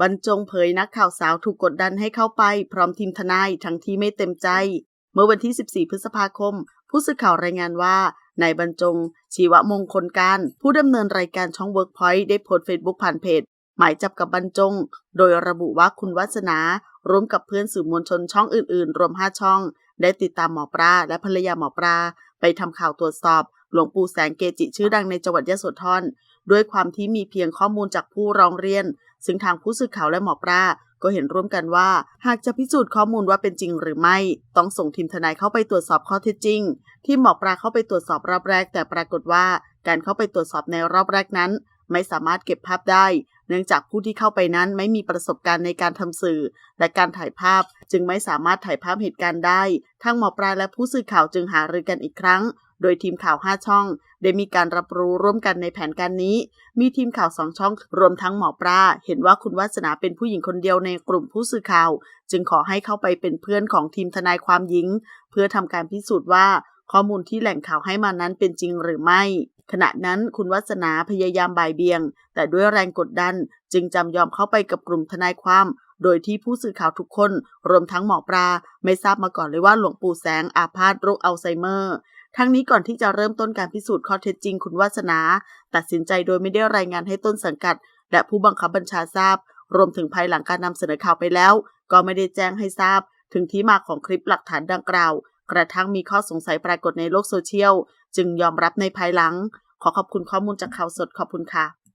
บรรจงเผยนักข่าวสาวถูกกดดันให้เข้าไป พร้อมทีมทนายทั้งที่ไม่เต็มใจ เมื่อวันที่ 14 พฤษภาคม ผู้สื่อข่าวรายงานว่านายบรรจง ชีวมงคลการ ผู้ดำเนินรายการช่อง Workpoint ได้โพสต์เฟซบุ๊กผ่านเพจ หมายจับกับบรรจง โดยระบุว่าคุณวัสนา ร่วมกับเพื่อนสื่อมวลชนช่องอื่น ๆ รวม 5 ช่อง ได้ติดตามหมอปลาและภรรยาหมอปลาไปทำข่าวตรวจสอบ หลวงปู่แสงเกจิชื่อดังในจังหวัดยะโสธร ด้วยความที่มีเพียงข้อมูลจากผู้ร้องเรียน ซึ่งทางผู้สื่อข่าวและหมอปลาก็เห็นร่วมกันว่า หากจะพิสูจน์ข้อมูลว่าเป็นจริงหรือไม่ ต้องส่งทีมทนายเข้าไปตรวจสอบข้อเท็จจริง ที่หมอปลาเข้าไปตรวจสอบรอบแรก แต่ปรากฏว่าการเข้าไปตรวจสอบในรอบแรกนั้น ไม่สามารถเก็บภาพได้ เนื่องจากผู้ที่เข้าไปนั้นไม่มีประสบการณ์ในการทำสื่อ และการถ่ายภาพ จึงไม่สามารถถ่ายภาพเหตุการณ์ได้ทั้งหมอปลาและผู้สื่อข่าวจึงหารือกันอีกครั้ง โดยทีมข่าว 5 ช่อง ได้มีการรับรู้ร่วมกันในแผนการนี้ มีทีมข่าวสองช่อง รวมทั้งหมอปลาเห็นว่าคุณวาสนาเป็นผู้หญิงคนเดียวในกลุ่มผู้สื่อข่าว จึงขอให้เข้าไปเป็นเพื่อนของทีมทนายความหญิง เพื่อทำการพิสูจน์ว่าข้อมูลที่แหล่งข่าวให้มานั้นเป็นจริงหรือไม่ ขณะนั้นคุณวัสนาพยายามบ่ายเบียง แต่ด้วยแรงกดดันจึงจำยอมเข้าไปกับกลุ่มทนายความ โดยที่ผู้สื่อข่าวทุกคน รวมทั้งหมอปลาไม่ทราบมาก่อนเลยว่าหลวงปู่แสงอาพาธโรคอัลไซเมอร์ ทั้งนี้ก่อนที่จะเริ่มต้นการพิสูจน์ข้อเท็จจริงคุณวาสนา ตัดสินใจโดยไม่ได้รายงานให้ต้นสังกัด และผู้บังคับบัญชาทราบ รวมถึงภายหลังการนำเสนอข่าวไปแล้ว ก็ไม่ได้แจ้งให้ทราบ ถึงที่มาของคลิปหลักฐานดังกล่าว กระทั่งมีข้อสงสัยปรากฏในโลกโซเชียล จึงยอมรับในภายหลัง ขอขอบคุณข้อมูลจากข่าวสดขอบคุณค่ะ